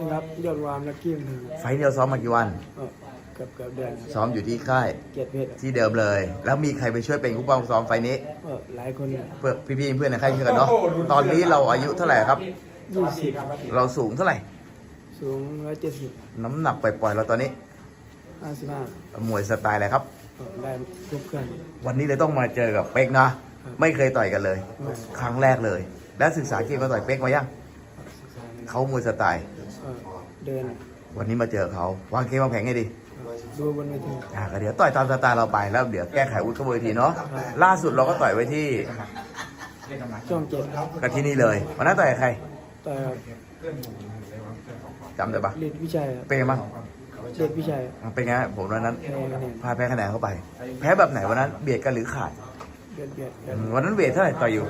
นะครับยอดวามและกิ้มถึงไฟล์เดียวซ้อมมากี่วันเอ่อเกือบเกือบเดือนครับซ้อมอยู่ที่ค่าย เกียรติเพชรที่เดิมเลย แล้วมีใครไปช่วยเป็นผู้ป้องซ้อมไฟล์นี้ ก็หลายคนเพื่อพี่ๆเพื่อนในค่ายช่วยกันเนาะ ตอนนี้เราอายุเท่าไหร่ครับ ยี่สิบเราสูงเท่าไหร่ สูงร้อยเจ็ดสิบน้ำหนักปล่อยๆเราตอนนี้ ห้าสิบห้ามวยสไตล์อะไรครับ ได้ทุกเครื่อง วันนี้เลยต้องมาเจอกับเป๊กนะ ไม่เคยต่อยกันเลยครั้งแรกเลย แล้วศึกษาเกมมาต่อยเป๊กมายัง ศึกษาเขามวยสไตล์ก็ เดินวันนี้มาเจอเขาวางเกมวางแผนไงดีดูบนเวทีอ่าก็เดี๋ยวต่อยตามสไตล์เราไปแล้วเดี๋ยวแก้ไขวุฒิกระบวนทีเนาะล่าสุดเราก็ต่อยไว้ที่ช่องเจ็ดกับที่นี่เลยวันนั้นต่อยกับใครต่อยจำได้ปะเลีดวิชัยครับเป็นไงบ้างเลีดวิชัยเป็นไงผมวันนั้นแพ้คะแนนพาแพ้คะแนนเข้าไป แพ้แบบไหนวันนั้นเบียดกันหรือขาดเบียดเบียดอืมวันนั้นเวทเท่าไหร่ต่อยอยู่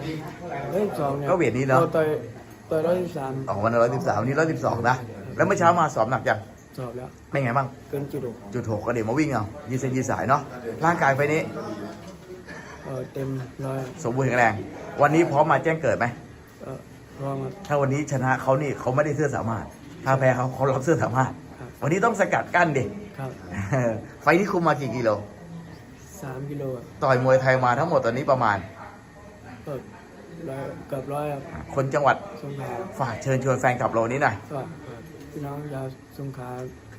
เฮ้ยสองเนี่ยก็เวทนี้เนอะต่อยต่อยร้อยสิบสามออกวันร้อยสิบสามวันนี้ร้อยสิบสองนะ แล้วเมื่อเช้ามาสอบหนักยังสอบแล้วเป็นไงบ้าง เกินจุดหกจุดหกก็เดี๋ยวมาวิ่งเอายืดเส้นยืดสายเนาะร่างกายไปนี้เออเต็มร้อยสมบูรณ์แข็งแรง วันนี้พร้อมมาแจ้งเกิดไหมเออพร้อมครับ ถ้าวันนี้ชนะเขานี่เขาไม่ได้เสื้อสามารถ ถ้าแพ้เขาเขารับเสื้อสามารถ ครับ วันนี้ต้องสกัดกั้นดิ ครับไฟนี้คุมมากี่กิโลสามกิโลครับต่อยมวยไทยมาทั้งหมดตอนนี้ประมาณก็ร้อยเกือบร้อยครับคนจังหวัดสงขลาฝากเชิญชวนแฟนคลับเรานี้หน่อย ก็ พี่น้องชาวสงขลา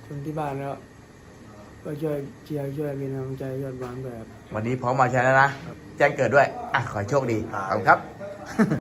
คนที่บ้านแล้ว ก็ช่วยเชียร์ช่วยเป็นกำลังใจยอดหวานแบบ วันนี้พร้อมมาชนะนะ แจ้งเกิดด้วย อะ ขอให้โชคดีขอบคุณครับ